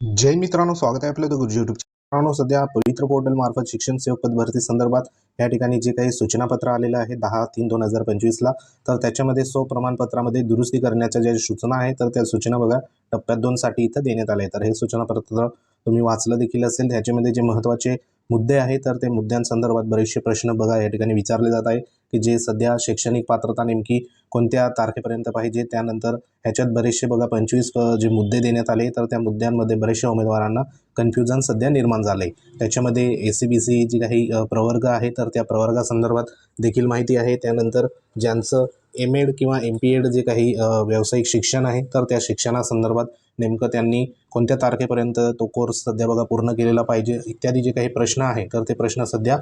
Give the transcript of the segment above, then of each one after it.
जय मित्रांनो स्वागत आहे आपल्या गुरुजी युट्यूब मित्रांनो सध्या पवित्र पोर्टल मार्फत शिक्षण सेवक पद भरती संदर्भात या ठिकाणी जे काही सूचनापत्र आलेलं आहे दहा तीन दोन हजार पंचवीसला तर त्याच्यामध्ये सो प्रमाणपत्रामध्ये दुरुस्ती करण्याच्या ज्या सूचना आहेत तर त्या सूचना बघा टप्प्यात दोनसाठी इथं देण्यात आले तर हे सूचनापत्र तुम्ही वाचलं देखील असेल ह्याच्यामध्ये जे महत्त्वाचे मुद्दे आहेत तर ते मुद्द्यांसंदर्भात बरेचसे प्रश्न बघा या ठिकाणी विचारले जात आहे की जे सध्या शैक्षणिक पात्रता नेमकी कोणत्या तारखेपर्यंत पाहिजे त्यानंतर ह्याच्यात बरेचसे बघा पंचवीस जे मुद्दे देण्यात आले तर त्या मुद्द्यांमध्ये बरेचशा उमेदवारांना कन्फ्युजन सध्या निर्माण झालं आहे त्याच्यामध्ये ए सी बी सी जी काही प्रवर्ग आहे तर त्या प्रवर्गासंदर्भात देखील माहिती आहे. त्यानंतर ज्यांचं एम एड किंवा एम पी एड जे काही व्यावसायिक शिक्षण आहे तर त्या शिक्षणासंदर्भात नेमकं त्यांनी कोणत्या तारखेपर्यंत तो कोर्स सध्या बघा पूर्ण केलेला पाहिजे इत्यादी जे काही प्रश्न आहे तर ते प्रश्न सध्या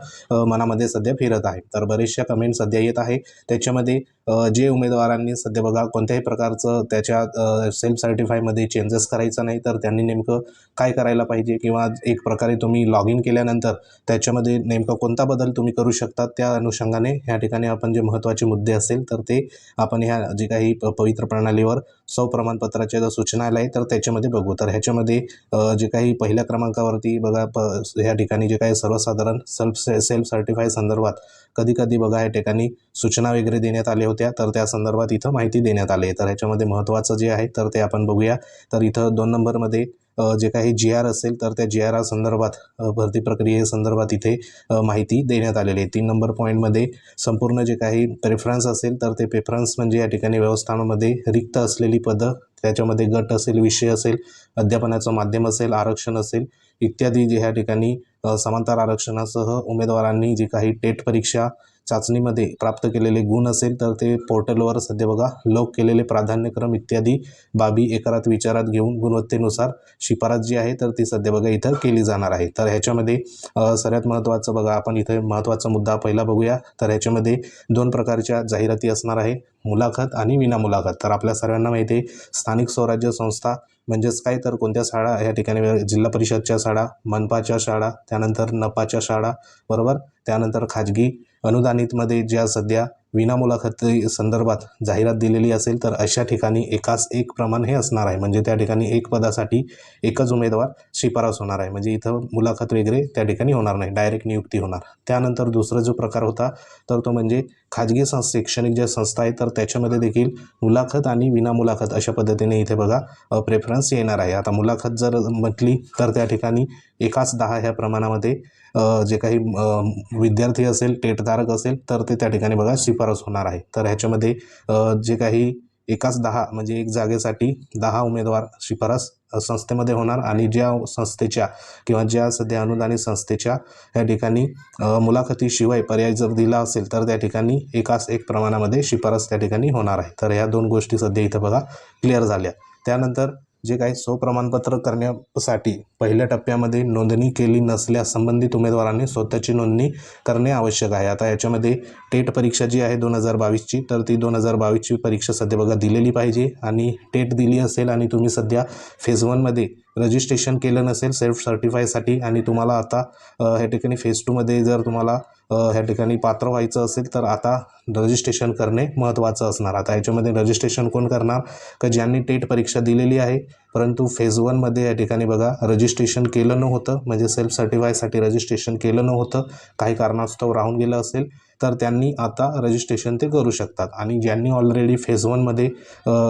मनामध्ये सध्या फिरत आहे तर बरेचशा कमेंट सध्या येत आहे. त्याच्यामध्ये जे उमेदवारांनी सध्या बघा कोणत्याही प्रकारचं त्याच्या सेल्फ सर्टिफायमध्ये चेंजेस करायचं नाही तर त्यांनी नेमकं काय करायला पाहिजे किंवा एक प्रकारे तुम्ही लॉग इन केल्यानंतर त्याच्यामध्ये नेमका कोणता बदल तुम्ही करू शकता त्या अनुषंगाने ह्या ठिकाणी आपण जे महत्त्वाचे मुद्दे असेल तर ते आपण ह्या जे काही प- पवित्र प्रणालीवर सौ प्रमाणपत्राच्या ज्या सूचना आल्या आहेत तर त्याच्यामध्ये बघू. तर ह्याच्यामध्ये याच्यामध्ये जे काही पहिल्या क्रमांकावरती बघा प ह्या ठिकाणी जे काही सर्वसाधारण सेल्फ सेल्फ सर्टिफाय संदर्भात कधी कधी बघा या ठिकाणी सूचना वगैरे देण्यात आल्या होत्या तर त्या संदर्भात इथं माहिती देण्यात आली आहे. तर ह्याच्यामध्ये महत्त्वाचं जे आहे तर ते आपण बघूया. तर इथं दोन नंबरमध्ये जे काही जी आर असेल तर त्या जी आर संदर्भात भरती प्रक्रियेसंदर्भात इथे माहिती देण्यात आलेली आहे. तीन नंबर पॉईंटमध्ये संपूर्ण जे काही प्रेफरन्स असेल तर ते प्रेफरन्स म्हणजे या ठिकाणी व्यवस्थानामध्ये रिक्त असलेली पदं त्याच्यामध्ये गट असेल विषय असेल अध्यापनाचं माध्यम असेल आरक्षण असेल इत्यादी जे ह्या ठिकाणी समांतर आरक्षणासह उमेदवारांनी जी काही टेट परीक्षा चाचणीमध्ये प्राप्त केलेले गुण असेल तर ते पोर्टलवर सध्या बघा लोक केलेले प्राधान्यक्रम इत्यादी बाबी एकरात विचारात घेऊन गुणवत्तेनुसार शिफारस जी आहे तर ती सध्या बघा इथं केली जाणार आहे. तर ह्याच्यामध्ये सगळ्यात सर्वात महत्त्वाचं बघा आपण इथे महत्त्वाचा मुद्दा पहिला बघूया. तर ह्याच्यामध्ये दोन प्रकारच्या जाहिराती असणार आहे मुलाखत आणि विनामुलाखत. तर आपल्या सर्वांना माहिती आहे स्थानिक स्वराज्य संस्था म्हणजेच काय? तर कोणत्या शाळा? या ठिकाणी जिल्हा परिषदच्या शाळा मनपाच्या शाळा त्यानंतर नपाच्या शाळा बरोबर? त्यानंतर खाजगी अनुदानितमध्ये ज्या सध्या विनामुलाखती संदर्भात जाहिरात दिलेली असेल तर अशा ठिकाणी एकाच एक प्रमाण हे असणार आहे. म्हणजे त्या ठिकाणी एक पदासाठी एकच उमेदवार शिफारस होणार आहे. म्हणजे इथं मुलाखत वगैरे त्या ठिकाणी होणार नाही. डायरेक्ट नियुक्ती होणार. त्यानंतर दुसरा जो प्रकार होता तर तो म्हणजे खाजगी संस्था शैक्षणिक ज्या संस्था आहेत तर त्याच्यामध्ये देखील मुलाखत आणि विनामुलाखत अशा पद्धतीने इथे बघा प्रेफरन्स येणार आहे. आता मुलाखत जर म्हटली तर त्या ठिकाणी एकाच दहा ह्या प्रमाणामध्ये जे काही विद्यार्थी असेल टेटधारक असेल तर ते त्या ठिकाणी बघा शिफारस शिफारस होणार आहे. तर ह्याच्यामध्ये जे काही एकाच दहा म्हणजे एक जागेसाठी दहा उमेदवार शिफारस संस्थेमध्ये होणार आणि ज्या संस्थेच्या किंवा ज्या सध्या अनुदानित संस्थेच्या या ठिकाणी मुलाखतीशिवाय पर्याय जर दिला असेल तर त्या ठिकाणी एकाच एक प्रमाणामध्ये शिफारस त्या ठिकाणी होणार आहे. तर ह्या दोन गोष्टी सध्या इथं बघा क्लिअर झाल्या. त्यानंतर जे काही स्वप्रमाणपत्र करण्यासाठी पहिल्या टप्प्यामध्ये नोंदणी केली नसल्यास संबंधित उमेदवारांनी स्वतःची नोंदणी करणे आवश्यक आहे. आता याच्यामध्ये टेट परीक्षा जी आहे दोन हजार बावीसची तर ती दोन हजार बावीसची परीक्षा सध्या बघा दिलेली पाहिजे आणि टेट दिली असेल आणि तुम्ही सध्या फेज वनमध्ये रजिस्ट्रेशन केलं नसेल सेल्फ सर्टिफायसाठी आणि तुम्हाला आता ह्या ठिकाणी फेज टूमध्ये जर तुम्हाला ह्या ठिकाणी पात्र व्हायचं असेल तर आता रजिस्ट्रेशन करणे महत्त्वाचं असणार. आता याच्यामध्ये रजिस्ट्रेशन कोण करणार? का ज्यांनी टेट परीक्षा दिलेली आहे परंतु फेज वनमध्ये या ठिकाणी बघा रजिस्ट्रेशन केलं नव्हतं. म्हणजे सेल्फ सर्टिफायसाठी रजिस्ट्रेशन केलं नव्हतं. काही कारणास्तव राहून गेलं असेल. तर त्यांनी आता रजिस्ट्रेशन ते करू शकतात. आणि ज्यांनी ऑलरेडी फेज वनमध्ये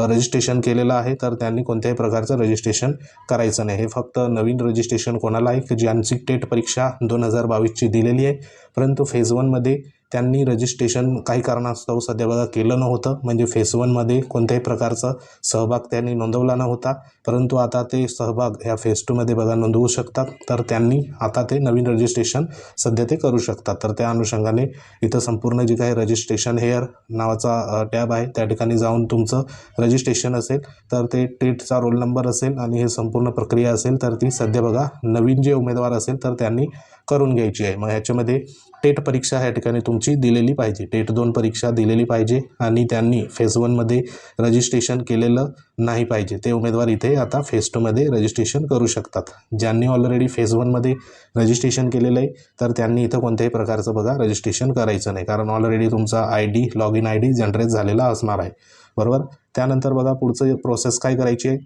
रजिस्ट्रेशन केलेलं आहे तर त्यांनी कोणत्याही प्रकारचं रजिस्ट्रेशन करायचं नाही. हे फक्त नवीन रजिस्ट्रेशन कोणाला आहे की ज्यांची टेट परीक्षा दोन हजार बावीसची दिलेली आहे परंतु फेज वनमध्ये त्यांनी रजिस्ट्रेशन काही कारणास्तव सध्या बघा केलं नव्हतं. म्हणजे फेस वनमध्ये कोणत्याही प्रकारचा सहभाग त्यांनी नोंदवला नव्हता. परंतु आता ते सहभाग ह्या फेस टूमध्ये बघा नोंदवू शकतात. तर त्यांनी आता ते नवीन रजिस्ट्रेशन सध्या ते करू शकतात. तर त्या अनुषंगाने इथं संपूर्ण जे काही रजिस्ट्रेशन हेअर नावाचा टॅब आहे. त्या ठिकाणी जाऊन तुमचं रजिस्ट्रेशन असेल तर ते टेटचा रोल नंबर असेल आणि हे संपूर्ण प्रक्रिया असेल तर ती सध्या बघा नवीन जे उमेदवार असेल तर त्यांनी करून घ्यायची आहे. मग ह्याच्यामध्ये टेट परीक्षा ह्या ठिकाणी तुमची दिलेली पाहिजे. टेट दोन परीक्षा दिलेली पाहिजे आणि त्यांनी फेज वनमध्ये रजिस्ट्रेशन केलेलं नाही पाहिजे. ते उमेदवार इथे आता फेज टूमध्ये रजिस्ट्रेशन करू शकतात. ज्यांनी ऑलरेडी फेज वनमध्ये रजिस्ट्रेशन केलेलं आहे तर त्यांनी इथं कोणत्याही प्रकारचं बघा रजिस्ट्रेशन करायचं नाही. कारण ऑलरेडी तुमचा I D log in I D generate झालेला असणार आहे. बरोबर? त्यानंतर बघा पुढचं प्रोसेस काय करायची आहे?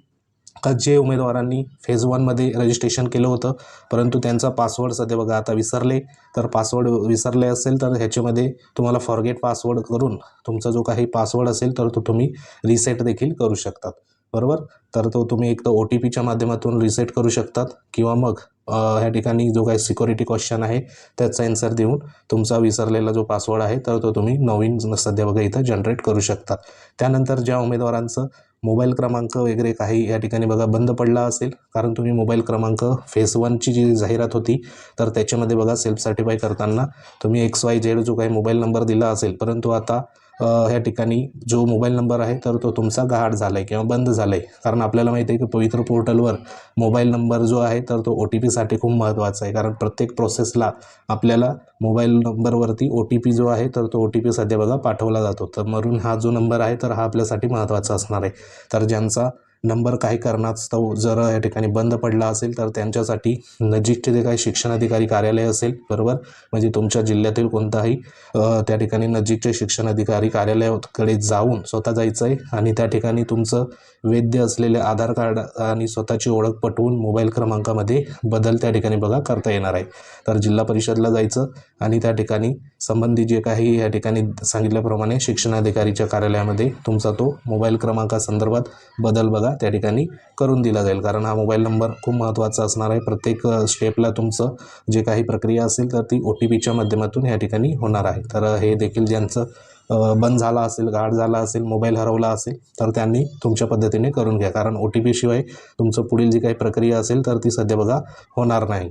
का जे उमेदवारांनी फेज वनमध्ये रजिस्ट्रेशन केलं होतं परंतु त्यांचा पासवर्ड सध्या बघा आता विसरले तर पासवर्ड विसरले असेल तर ह्याच्यामध्ये तुम्हाला फॉरगेट पासवर्ड करून तुमचा जो काही पासवर्ड असेल तर तो तुम्ही रिसेट देखील करू शकतात. बरोबर? तर तो तुम्ही एक तर ओ टी पीच्या माध्यमातून रिसेट करू शकतात किंवा मग ह्या ठिकाणी जो काही सिक्युरिटी क्वेश्चन आहे त्याचा आन्सर देऊन तुमचा विसरलेला जो पासवर्ड आहे तर तो तुम्ही नवीन सध्या बघा इथं जनरेट करू शकतात. त्यानंतर ज्या उमेदवारांचं मोबाईल क्रमांक वगैरे काही या ठिकाणी बघा बंद पडला असेल. कारण तुम्ही मोबाईल क्रमांक फेस वनची जी जाहिरात होती तर त्याच्यामध्ये बघा सेल्फ सर्टिफाय करताना तुम्ही एक्स वाय झेड जो काही मोबाईल नंबर दिला असेल परंतु आता ह्या ठिकाणी जो मोबाईल नंबर आहे तर तो तुमचा गहाड झाला आहे किंवा बंद झाला आहे कारण आपल्याला माहिती आहे की पवित्र पोर्टलवर मोबाईल नंबर जो आहे तर तो ओ टी पीसाठी खूप महत्त्वाचा आहे. कारण प्रत्येक प्रोसेसला आपल्याला मोबाईल नंबरवरती ओ टी पी जो आहे तर तो ओ टी पी सध्या बघा पाठवला जातो. तर म्हणून हा जो नंबर आहे तर हा आपल्यासाठी महत्त्वाचा असणार आहे. तर ज्यांचा नंबर काही कारणास्तव जर या ठिकाणी बंद पडला असेल तर त्यांच्यासाठी नजीकचे जे काही शिक्षणाधिकारी कार्यालय असेल बरोबर? म्हणजे तुमच्या जिल्ह्यातील कोणताही त्या ठिकाणी नजीकचे शिक्षणाधिकारी कार्यालयाकडे जाऊन स्वतः जायचं आहे आणि त्या ठिकाणी तुमचं वैद्य असलेले आधार कार्ड आणि स्वतःची ओळख पटवून मोबाईल क्रमांकामध्ये बदल त्या ठिकाणी बघा करता येणार आहे. तर जिल्हा परिषदला जायचं आणि त्या ठिकाणी संबंधित जे काही या ठिकाणी सांगितल्याप्रमाणे शिक्षणाधिकारीच्या कार्यालयामध्ये तुमचा तो मोबाईल क्रमांकासंदर्भात बदल बघा त्या ठिकाणी करून दिला जाईल. कारण हा मोबाईल नंबर खूप महत्त्वाचा असणार आहे. प्रत्येक स्टेपला तुमचं जे काही प्रक्रिया असेल तर ती ओ टी पीच्या माध्यमातून या ठिकाणी होणार आहे. तर हे देखील ज्यांचं बंद झाला असेल गाड झाला असेल मोबाईल हरवला असेल तर त्यांनी तुमच्या पद्धतीने करून घ्या. कारण ओ टी पीशिवाय तुमचं पुढील जी काही प्रक्रिया असेल तर ती सध्या बघा होणार नाही.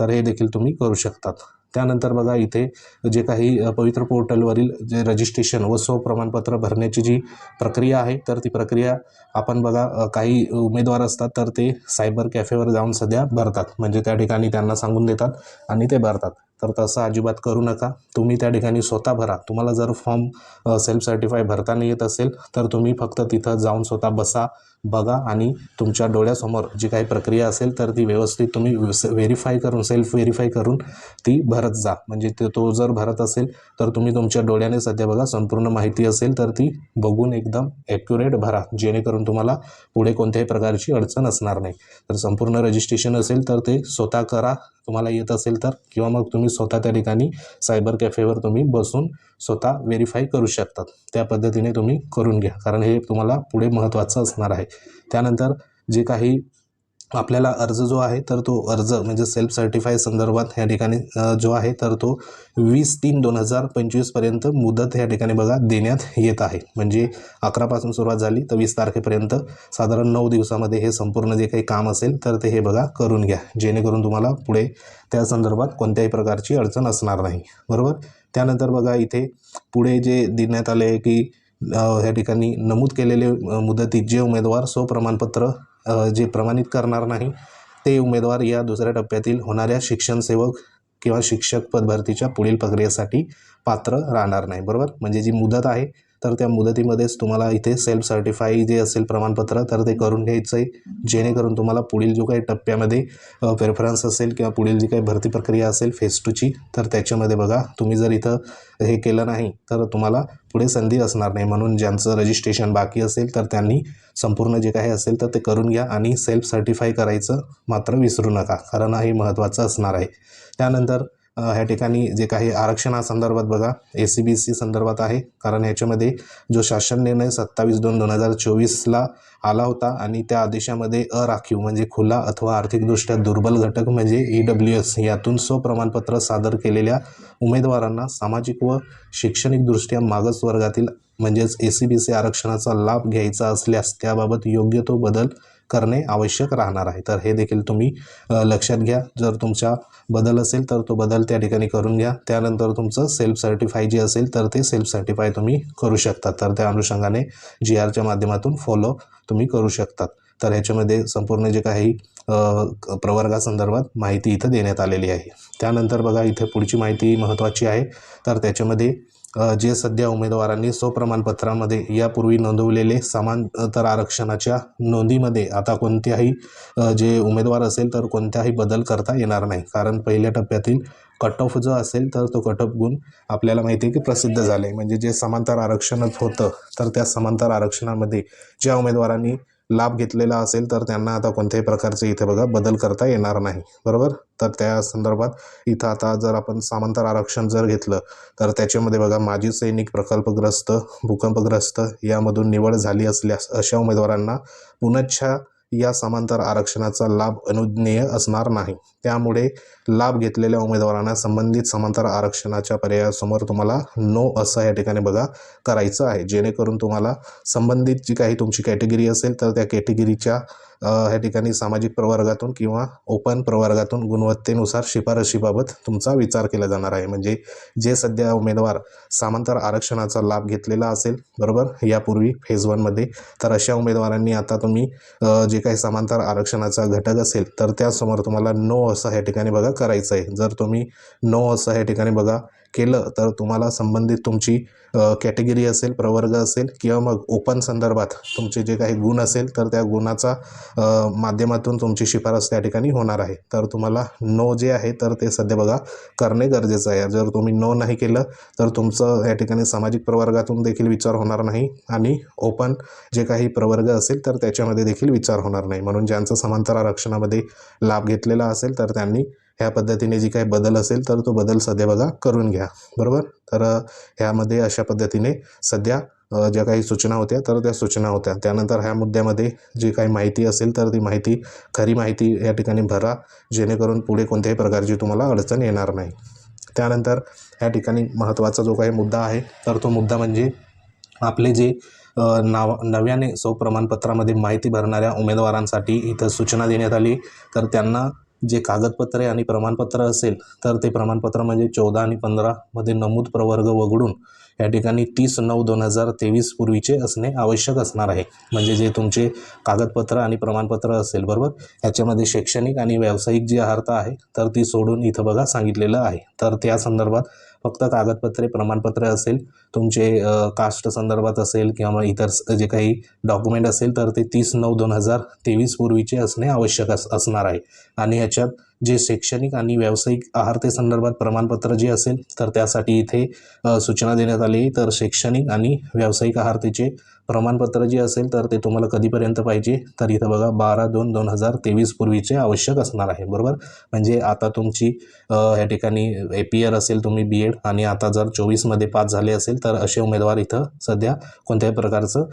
तर हे देखील तुम्ही करू शकतात. त्यानंतर बघा इथे जे काही पवित्र पोर्टलवरील जे रजिस्ट्रेशन व स्व प्रमाणपत्र भरण्याची जी प्रक्रिया आहे तर ती प्रक्रिया आपण बघा काही उमेदवार असतात तर ते सायबर कॅफेवर जाऊन सध्या भरतात. म्हणजे त्या ठिकाणी त्यांना सांगून देतात आणि ते भरतात. तर तसं अजिबात करू नका. तुम्ही त्या ठिकाणी स्वतः भरा. तुम्हाला जर फॉर्म सेल्फ सर्टिफाय भरताना येत असेल तर तुम्ही फक्त तिथं जाऊन स्वतः बसा बघा आणि तुमच्या डोळ्यासमोर जी काही प्रक्रिया असेल तर ती व्यवस्थित तुम्ही व्हेरीफाय करून सेल्फ व्हेरीफाय करून ती भरत जा. म्हणजे ते तो जर भरत असेल तर तुम्ही तुमच्या डोळ्याने सध्या बघा संपूर्ण माहिती असेल तर ती बघून एकदम ॲक्युरेट भरा. जेणेकरून तुम्हाला पुढे कोणत्याही प्रकारची अडचण असणार नाही. तर संपूर्ण रजिस्ट्रेशन असेल तर ते स्वतः करा. तुम्हाला येत असेल तर किंवा मग तुम्ही स्वतः त्या ठिकाणी सायबर कॅफेवर तुम्ही बसून स्वतः व्हेरीफाय करू शकतात. त्या पद्धतीने तुम्ही करून घ्या. कारण हे तुम्हाला पुढे महत्त्वाचं असणार आहे. त्यानंतर जे काही आपल्याला अर्ज जो आहे तर तो अर्ज म्हणजे सेल्फ सर्टिफाय संदर्भात या ठिकाणी जो आहे तर तो वीस तीन दोन हजार पंचवीसपर्यंत मुदत या ठिकाणी बघा देण्यात येत आहे. म्हणजे अकरापासून सुरुवात झाली तर वीस तारखेपर्यंत साधारण नऊ दिवसामध्ये हे संपूर्ण जे काही काम असेल तर ते हे बघा करून घ्या. जेणेकरून तुम्हाला पुढे त्या संदर्भात कोणत्याही प्रकारची अडचण असणार नाही. बरोबर? त्यानंतर बघा इथे पुढे जे देण्यात आले आहे की ह्या या ठिकाणी नमूद केलेले मुदतीत जे उमेदवार स्वप्रमाणपत्र जे प्रमाणित करणार नाही ते उमेदवार या दुसऱ्या टप्प्यातील होणाऱ्या शिक्षणसेवक किंवा शिक्षक पदभरतीच्या पुढील प्रक्रियेसाठी पात्र राहणार नाही. बरोबर? म्हणजे जी मुदत आहे तर त्या मुदतीमध्येच तुम्हाला इथे सेल्फ सर्टिफाई जे असेल प्रमाणपत्र तर ते करून घ्यायचं आहे जेणेकरून तुम्हाला पुढील जो काही टप्प्यामध्ये प्रेफरन्स असेल किंवा पुढील जी काही भरती प्रक्रिया असेल फेस टूची तर त्याच्यामध्ये बघा तुम्ही जर इथं हे केलं नाही तर तुम्हाला पुढे संधी असणार नाही. म्हणून ज्यांचं रजिस्ट्रेशन बाकी असेल तर त्यांनी संपूर्ण जे काही असेल तर ते करून घ्या आणि सेल्फ सर्टिफाय करायचं मात्र विसरू नका कारण हे महत्त्वाचं असणार आहे. त्यानंतर ह्या ठिकाणी जे काही आरक्षणासंदर्भात बघा ए सी बी सी संदर्भात आहे. कारण ह्याच्यामध्ये जो शासन निर्णय सत्तावीस दोन दोन हजार चोवीसला आला होता आणि त्या आदेशामध्ये अराखीव म्हणजे खुला अथवा आर्थिकदृष्ट्या दुर्बल घटक म्हणजे ई डब्ल्यू एस यातून स्वप्रमाणपत्र सादर केलेल्या उमेदवारांना सामाजिक व शैक्षणिकदृष्ट्या मागास वर्गातील म्हणजेच ए सी बी सी आरक्षणाचा लाभ घ्यायचा असल्यास त्याबाबत योग्य तो बदल करणे आवश्यक राहणार आहे. तर हे देखील तुम्ही लक्षात घ्या. जर तुमच्या बदल असेल तर तो बदल त्या ठिकाणी करून घ्या. त्यानंतर तुमचं सेल्फ सर्टिफाय जे असेल तर ते सेल्फ सर्टिफाय तुम्ही करू शकता. तर त्या अनुषंगाने जी आरच्या माध्यमातून फॉलो तुम्ही करू शकतात. तर ह्याच्यामध्ये संपूर्ण जे काही प्रवर्गासंदर्भात माहिती इथं देण्यात आलेली आहे. त्यानंतर बघा इथे पुढची माहिती महत्त्वाची आहे. तर त्याच्यामध्ये जे सध्या उमेदवारांनी स्वप्रमाणपत्रामध्ये यापूर्वी नोंदवलेले समांतर आरक्षणाच्या नोंदीमध्ये आता कोणत्याही जे उमेदवार असेल तर कोणत्याही बदल करता येणार नाही. कारण पहिल्या टप्प्यातील कट ऑफ जो असेल तर तो कट ऑफ गुण आपल्याला माहिती आहे की प्रसिद्ध झाले म्हणजे जे समांतर आरक्षणच होतं तर त्या समांतर आरक्षणामध्ये ज्या उमेदवारांनी लाभ घेतलेला असेल तर त्यांना आता कोणत्याही प्रकारचे इथे बघा बदल करता येणार नाही. बरोबर? तर त्या संदर्भात इथं आता जर आपण समांतर आरक्षण जर घेतलं तर त्याच्यामध्ये बघा माजी सैनिक प्रकल्पग्रस्त भूकंपग्रस्त यामधून निवड झाली असल्यास अशा उमेदवारांना पुनच्छा या समांतर आरक्षणाचा लाभ अनुज्ञेय असणार नाही. त्यामुळे लाभ घेतलेल्या उमेदवारांना संबंधित समांतर आरक्षणाच्या पर्यायासमोर तुम्हाला नो असं या ठिकाणी बघा करायचं आहे. जेणेकरून तुम्हाला संबंधित जी काही तुमची कॅटेगरी असेल तर त्या कॅटेगरीच्या ह्या ठिकाणी सामाजिक प्रवर्गातून किंवा ओपन प्रवर्गातून गुणवत्तेनुसार शिफारशीबाबत तुमचा विचार केला जाणार आहे. म्हणजे जे सध्या उमेदवार समांतर आरक्षणाचा लाभ घेतलेला असेल बरोबर? यापूर्वी फेज वनमध्ये तर अशा उमेदवारांनी आता तुम्ही जे काही समांतर आरक्षणाचा घटक असेल तर त्यासमोर तुम्हाला नो असं ह्या ठिकाणी बघा करायचं आहे जर तुम्ही नो असं ह्या ठिकाणी बघा केलं तर तुम्हाला संबंधित तुमची कॅटेगरी असेल प्रवर्ग असेल किंवा मग ओपन संदर्भात तुमचे जे काही गुण असेल तर त्या गुणाचा माध्यमातून तुमची शिफारस त्या ठिकाणी होणार आहे. तर तुम्हाला नो जे आहे तर ते सध्या बघा करणे गरजेचं आहे. जर तुम्ही नो नाही केलं तर तुमचं या ठिकाणी सामाजिक प्रवर्गातून देखील विचार होणार नाही आणि ओपन जे काही प्रवर्ग असेल तर त्याच्यामध्ये देखील विचार होणार नाही. म्हणून ज्यांचं समांतर आरक्षणामध्ये लाभ घेतलेला असेल तर त्यांनी ह्या पद्धतीने जी काही बदल असेल तर तो बदल सध्या बघा करून घ्या. बरोबर? तर ह्यामध्ये अशा पद्धतीने सध्या ज्या काही सूचना होत्या तर त्या सूचना होत्या. त्यानंतर ह्या मुद्द्यामध्ये जी काही माहिती असेल तर ती माहिती खरी माहिती या ठिकाणी भरा जेणेकरून पुढे कोणत्याही प्रकारची तुम्हाला अडचण येणार नाही. त्यानंतर ह्या ठिकाणी महत्त्वाचा जो काही मुद्दा आहे तर तो मुद्दा म्हणजे आपले जे नाव नव्याने सौ प्रमाणपत्रामध्ये माहिती भरणाऱ्या उमेदवारांसाठी इथं सूचना देण्यात आली. तर त्यांना जे कागदपत्रे आणि प्रमाणपत्र असेल तर ते प्रमाणपत्र म्हणजे चौदा आणि पंधरामध्ये नमूद प्रवर्ग वगळून या ठिकाणी तीस नऊ दोन हजार तेवीस पूर्वीचे असणे आवश्यक असणार आहे. म्हणजे जे तुमचे कागदपत्र आणि प्रमाणपत्र असेल बरोबर? याच्यामध्ये शैक्षणिक आणि व्यावसायिक जी अर्हता आहे तर ती सोडून इथं बघा सांगितलेलं आहे. तर त्या संदर्भात फक्त कागदपत्रे प्रमाणपत्र असेल तुमचे कास्ट संदर्भात असेल किंवा मग इतर जे काही डॉक्युमेंट असेल तर ते तीस नऊ दोन हजार तेवीस पूर्वीचे असणे आवश्यक अस असणार आहे. आणि ह्याच्यात जे शैक्षणिक आणि व्यावसायिक आहारते संदर्भात प्रमाणपत्र जे असेल तर त्यासाठी इथे सूचना देण्यात आली. तर शैक्षणिक आणि व्यावसायिक आहारतेचे प्रमाणपत्र जे असेल तर ते तुम्हाला कधीपर्यंत पाहिजे? तर इथं बघा बारा दोन दोन हजार तेवीस पूर्वीचे आवश्यक असणार आहे बरोबर? म्हणजे आता तुमची या ठिकाणी ए पी आर असेल तुम्ही बी एड आणि आता जर चोवीसमध्ये पास झाले असेल तर असे उमेदवार इथं सध्या कोणत्याही प्रकारचं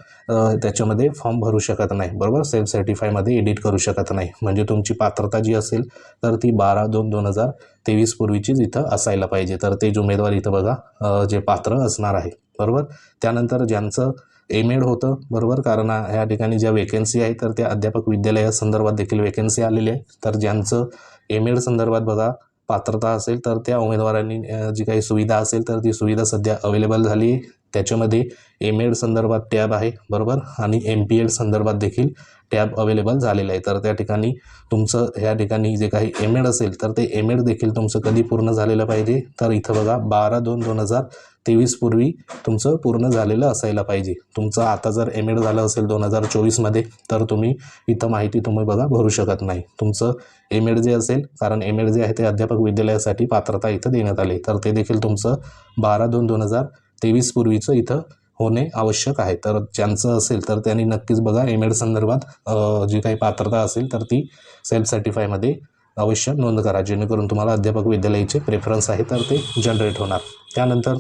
त्याच्यामध्ये फॉर्म भरू शकत नाही बरोबर? सेल्फ सर्टिफायमध्ये एडिट करू शकत नाही. म्हणजे तुमची पात्रता जी असेल तर ती बारा दोन दोन हजार तेवीस पूर्वीचीच इथं असायला पाहिजे. तर तेच उमेदवार इथं बघा जे पात्र असणार आहे बरोबर? त्यानंतर ज्यांचं एम एड होतं बरोबर? कारण ह्या ठिकाणी ज्या वेकेन्सी आहे तर त्या अध्यापक विद्यालया संदर्भात देखील वेकेन्सी आलेली आहे. तर ज्यांचं एम एड संदर्भात बघा पात्रता असेल तर त्या उमेदवारांनी जी काही सुविधा असेल तर ती सुविधा सध्या अवेलेबल झाली त्याच्यामध्ये एम एड संदर्भात टॅब आहे बरोबर? आणि एम पी एड संदर्भात देखील टॅब अवेलेबल झालेलं आहे. तर त्या ठिकाणी तुमचं ह्या ठिकाणी जे काही एम एड असेल तर ते एम एड देखील तुमचं कधी पूर्ण झालेलं पाहिजे? तर इथं बघा बारा दोन दोन हजार तेवीसपूर्वी तुमचं पूर्ण झालेलं असायला पाहिजे. तुमचं आता जर एम एड झालं असेल दोन हजार चोवीसमध्ये तर तुम्ही इथं माहिती तुम्ही बघा भरू शकत नाही. तुमचं एम एड जे असेल कारण एम एड जे आहे ते अध्यापक विद्यालयासाठी पात्रता इथं देण्यात आली. तर ते देखील तुमचं बारा दोन दोन हजार तेवीस पूर्वीचं इथं होणे आवश्यक आहे. तर ज्यांचं असेल तर त्यांनी नक्कीच बघा एम एड संदर्भात जी काही पात्रता असेल तर ती सेल्फ सर्टिफायमध्ये अवश्य नोंद करा. जेणेकरून तुम्हाला अध्यापक विद्यालयाचे प्रेफरन्स आहे तर ते जनरेट होणार. त्यानंतर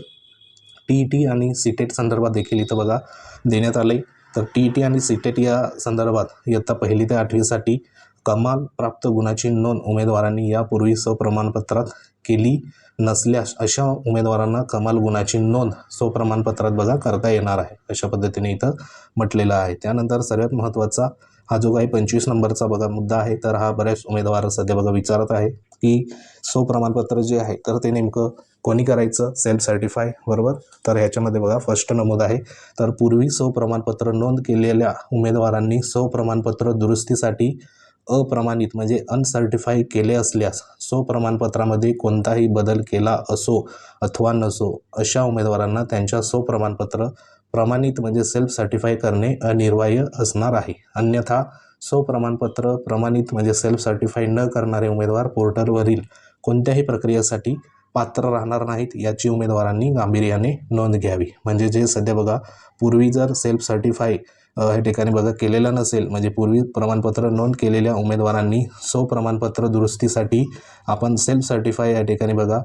टी ई टी आणि सी टेट संदर्भात देखील इथं बघा देण्यात आले तर टी ई टी आणि सी टेट या संदर्भात इयत्ता पहिली ते आठवीसाठी कमाल प्राप्त गुणाची नोंद उमेदवारांनी यापूर्वी स्वप्रमाणपत्रात केली नसल्यास अशा उमेदवारांना कमाल गुणाची नोंद स्वप्रमाणपत्रात बघा करता येणार आहे. अशा पद्धतीने इथं म्हटलेलं आहे. त्यानंतर सर्वात महत्त्वाचा हा जो काही पंचवीस नंबरचा बघा मुद्दा आहे तर हा बऱ्याच उमेदवार सध्या बघा विचारत आहे की स्वप्रमाणपत्र जे आहे तर ते नेमकं कोणी करायचं? सेल्फ सर्टिफाय बरोबर? तर ह्याच्यामध्ये बघा फर्स्ट नमूद आहे. तर पूर्वी स्वप्रमाणपत्र नोंद केलेल्या उमेदवारांनी स्वप्रमाणपत्र दुरुस्तीसाठी अप्रमाणित म्हणजे अनसर्टिफाय केले असल्यास स्वप्रमाणपत्रामध्ये कोणताही बदल केला असो अथवा नसो अशा उमेदवारांना त्यांच्या स्वप्रमाणपत्र प्रमाणित म्हणजे सेल्फ सर्टिफाय करणे अनिर्वाह्य असणार आहे. अन्यथा स्वप्रमाणपत्र प्रमाणित म्हणजे सेल्फ सर्टिफाय न करणारे उमेदवार पोर्टलवरील कोणत्याही प्रक्रियेसाठी पात्र राहणार नाहीत याची उमेदवारांनी गांभीर्याने नोंद घ्यावी. म्हणजे जे सध्या बघा पूर्वी जर सेल्फ सर्टिफाय हे ह्या ठिकाणी बघा केलेलं नसेल म्हणजे पूर्वी प्रमाणपत्र नोंद केलेल्या उमेदवारांनी सो प्रमाणपत्र दुरुस्तीसाठी आपण सेल्फ सर्टिफाय या ठिकाणी बघा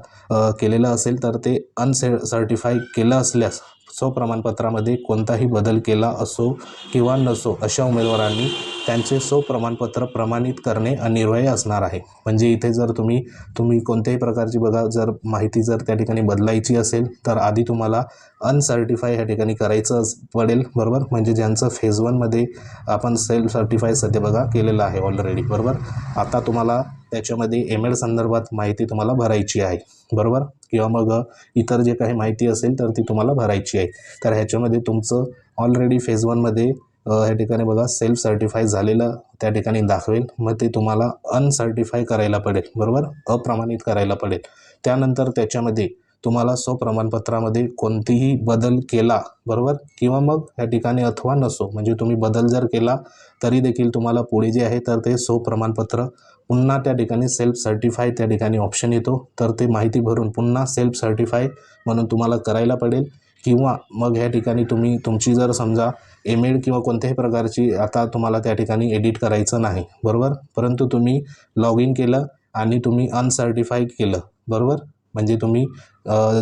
केलेलं असेल तर ते अनसे सर्टिफाय केलं असल्यास सो प्रमाणपत्रामध्ये कोणताही बदल केला असो किंवा नसो अशा उमेदवारांनी त्यांचे सो प्रमाणपत्र प्रमाणित करणे अनिर्वाय असणार आहे. म्हणजे इथे जर तुम्ही तुम्ही कोणत्याही प्रकारची बघा जर माहिती जर त्या ठिकाणी बदलायची असेल तर आधी तुम्हाला अनसर्टिफाय ह्या ठिकाणी करायचं पडेल बरोबर? म्हणजे ज्यांचं फेज वनमध्ये आपण सेल्फ सर्टिफाय सध्या बघा केलेलं आहे ऑलरेडी बरोबर? आता तुम्हाला त्याच्यामध्ये एम एड संदर्भात माहिती तुम्हाला भरायची आहे बरोबर? किंवा मग इतर जे काही माहिती असेल तर ती तुम्हाला भरायची आहे. तर ह्याच्यामध्ये तुमचं ऑलरेडी फेज वनमध्ये ह्या ठिकाणी बघा सेल्फ सर्टिफाय झालेलं त्या ठिकाणी दाखवेल. मग ते तुम्हाला अनसर्टिफाय करायला पडेल बरोबर? अप्रमाणित करायला पडेल. त्यानंतर त्याच्यामध्ये तुम्हाला सो प्रमाणपत्रामध्ये कोणतीही बदल केला बरोबर? किंवा मग या ठिकाणी अथवा नसो म्हणजे तुम्ही बदल जर केला तरी देखील तुम्हाला पुढे जे आहे तर ते सो प्रमाणपत्र पुन्हा त्या ठिकाणी सेल्फ सर्टिफाय त्या ठिकाणी ऑप्शन येतो. तर ते माहिती भरून पुन्हा सेल्फ सर्टिफाय म्हणून तुम्हाला करायला पडेल. किंवा मग ह्या ठिकाणी तुम्ही तुमची जर समजा एम एड किंवा कोणत्याही प्रकारची आता तुम्हाला त्या ठिकाणी एडिट करायचं नाही बरोबर? परंतु तुम्ही लॉग इन केलं आणि तुम्ही अनसर्टिफाय केलं बरोबर? म्हणजे तुम्ही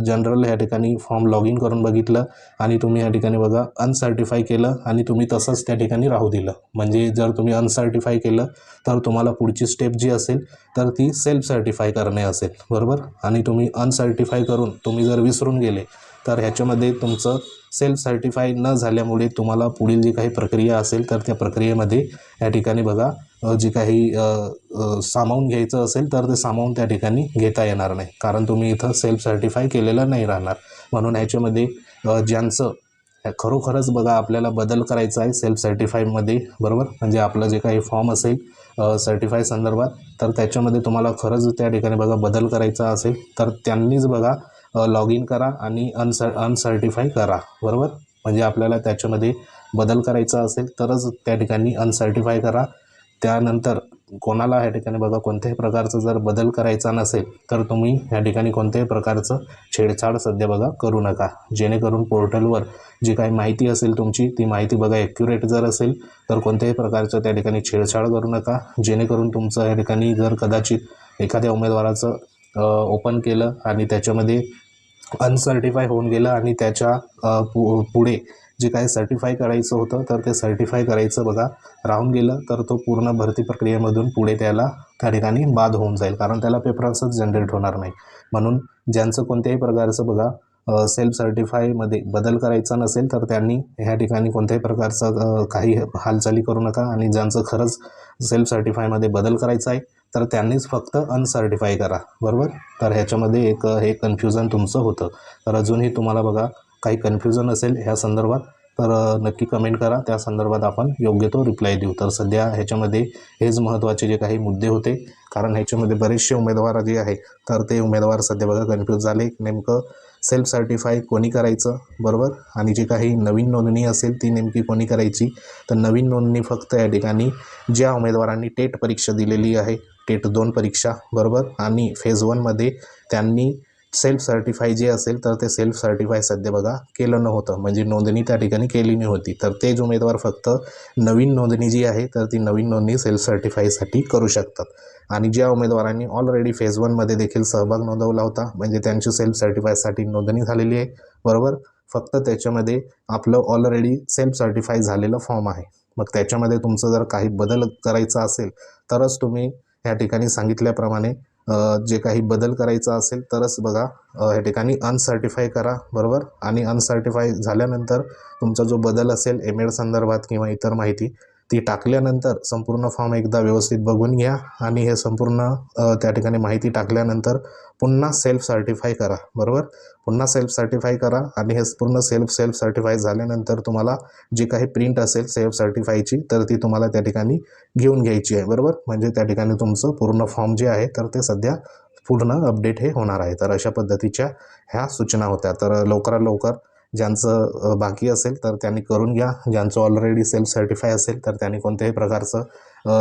जनरल ह्या ठिकाणी फॉर्म लॉग इन करून बघितलं आणि तुम्ही या ठिकाणी बघा अनसर्टिफाय केलं आणि तुम्ही तसंच त्या ठिकाणी राहू दिलं. म्हणजे जर तुम्ही अनसर्टिफाय केलं तर तुम्हाला पुढची स्टेप जी असेल तर ती सेल्फ सर्टिफाय करणे असेल बरोबर? आणि तुम्ही अनसर्टिफाय करून तुम्ही जर विसरून गेले तर ह्याच्यामध्ये तुमचं सेल्फ सर्टिफाय न झाल्यामुळे तुम्हाला पुढील जी काही प्रक्रिया असेल तर त्या प्रक्रियेमध्ये या ठिकाणी बघा जे काही सामावून घ्यायचं असेल तर ते सामावून त्या ठिकाणी घेता येणार नाही. कारण तुम्ही इथं सेल्फ सर्टिफाय केलेलं नाही राहणार. म्हणून ह्याच्यामध्ये ज्यांचं खरोखरच बघा आपल्याला बदल करायचा आहे सेल्फ सर्टिफायमध्ये बरोबर? म्हणजे आपलं जे काही फॉर्म असेल सर्टिफाय संदर्भात तर त्याच्यामध्ये तुम्हाला खरंच त्या ठिकाणी बघा बदल करायचा असेल तर त्यांनीच बघा लॉग इन करा आणि अनसर अनसर्टिफाय करा बरोबर? म्हणजे आपल्याला त्याच्यामध्ये बदल करायचा असेल तरच त्या ठिकाणी अनसर्टिफाय करा. त्यानंतर कोणाला ह्या ठिकाणी बघा कोणत्याही प्रकारचं जर बदल करायचा नसेल तर तुम्ही ह्या ठिकाणी कोणत्याही प्रकारचं छेडछाड सध्या बघा करू नका. जेणेकरून पोर्टलवर जी काही माहिती असेल तुमची ती माहिती बघा ॲक्युरेट जर असेल तर कोणत्याही प्रकारचं त्या ठिकाणी छेडछाड करू नका. जेणेकरून तुमचं ह्या ठिकाणी जर कदाचित एखाद्या उमेदवाराचं ओपन केलं आणि त्याच्यामध्ये अनसर्टिफाय होऊन गेलं आणि त्याच्या पु पुढे जे काही सर्टिफाय करायचं होतं तर ते सर्टिफाय करायचं बघा. राहून गेलं तर तो पूर्ण भरती प्रक्रियेमधून पुढे त्याला त्या ठिकाणी बाद होऊन जाईल. कारण त्याला पेपरांसच जनरेट होणार नाही. म्हणून ज्यांचं कोणत्याही प्रकारचं बघा सेल्फ सर्टिफायमध्ये बदल करायचा नसेल तर त्यांनी ह्या ठिकाणी कोणत्याही प्रकारचं काही हालचाली करू नका. आणि ज्यांचं खरंच सेल्फ सर्टिफायमध्ये बदल करायचा आहे तर त्यांनीच फक्त अनसर्टिफाय करा बरोबर? तर ह्याच्यामध्ये एक हे कन्फ्युजन तुमचं होतं. तर अजूनही तुम्हाला बघा काही कन्फ्युजन असेल ह्या संदर्भात तर नक्की कमेंट करा. त्या संदर्भात आपण योग्य तो रिप्लाय देऊ. तर सध्या ह्याच्यामध्ये हेच महत्त्वाचे जे काही मुद्दे होते कारण ह्याच्यामध्ये बरेचसे उमेदवार जे आहे तर ते उमेदवार सध्या बघा कन्फ्यूज झाले. नेमकं सेल्फ सर्टिफाय कोणी करायचं बरोबर? आणि जी काही नवीन नोंदणी असेल ती नेमकी कोणी करायची? तर नवीन नोंदणी फक्त या ठिकाणी ज्या उमेदवारांनी टेट परीक्षा दिलेली आहे टेट दोन परीक्षा बरोबर? आणि फेज वनमध्ये त्यांनी सेल्फ सर्टिफाय जे असेल तर ते सेल्फ सर्टिफाय सध्या बघा केलं नव्हतं. म्हणजे नोंदणी त्या ठिकाणी केली नव्हती तर तेच उमेदवार फक्त नवीन नोंदणी जी आहे तर ती नवीन नोंदणी सेल्फ सर्टिफायसाठी करू शकतात. आणि ज्या उमेदवारांनी ऑलरेडी फेज वनमध्ये देखील सहभाग नोंदवला होता म्हणजे त्यांची सेल्फ सर्टिफायसाठी नोंदणी झालेली आहे बरोबर? फक्त त्याच्यामध्ये आपलं ऑलरेडी सेल्फ सर्टिफाय झालेलं फॉर्म आहे. मग त्याच्यामध्ये तुमचं जर काही बदल करायचा असेल तरच तुम्ही ह्या ठिकाणी सांगितल्याप्रमाणे जे काही बदल करायचा असेल तरच बघा ह्या ठिकाणी अनसर्टिफाय करा बरोबर? आणि अनसर्टिफाय झाल्यानंतर तुमचा जो बदल असेल एम एड संदर्भात किंवा इतर माहिती ती टाकल्यानंतर संपूर्ण फॉर्म एकदा व्यवस्थित बघून घ्या आणि हे संपूर्ण त्या ठिकाणी माहिती टाकल्यानंतर पुन्हा सेल्फ सर्टिफाय करा बरोबर? पुन्हा सेल्फ सर्टिफाय करा आणि हे पूर्ण सेल्फ सेल्फ सर्टिफाय झाल्यानंतर तुम्हाला जी काही प्रिंट असेल सेल्फ सर्टिफायची तर ती तुम्हाला त्या ठिकाणी घेऊन घ्यायची आहे बरोबर? म्हणजे त्या ठिकाणी तुमचं पूर्ण फॉर्म जे आहे तर ते सध्या पूर्ण अपडेट हे होणार आहे. तर अशा पद्धतीच्या ह्या सूचना होत्या. तर लवकरात लवकर ज्यांचं बाकी असेल तर त्यांनी करून घ्या. ज्यांचं ऑलरेडी सेल्फ सर्टिफाय असेल तर त्यांनी कोणत्याही प्रकारचं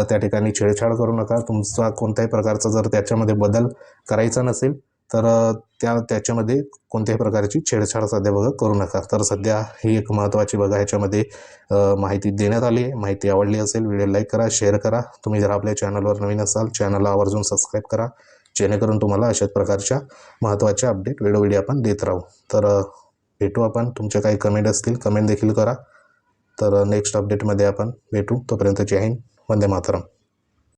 त्या ठिकाणी छेडछाड करू नका. तुमचा कोणत्याही प्रकारचा जर त्याच्यामध्ये बदल करायचा नसेल तर त्या त्याच्यामध्ये कोणत्याही प्रकारची छेडछाड सध्या बघा करू नका. तर सध्या ही एक महत्त्वाची बघा ह्याच्यामध्ये माहिती देण्यात आली आहे. माहिती आवडली असेल व्हिडिओ लाईक करा शेअर करा. तुम्ही जर आपल्या चॅनलवर नवीन असाल चॅनलला आवर्जून सबस्क्राईब करा. जेणेकरून तुम्हाला अशाच प्रकारच्या महत्त्वाच्या अपडेट वेळोवेळी आपण देत राहू. तर भेटू आपण. तुमचे काही कमेंट असतील कमेंट देखील करा. तर नेक्स्ट अपडेटमध्ये आपण भेटू. तोपर्यंत जय हिंद. वंदे मातरम.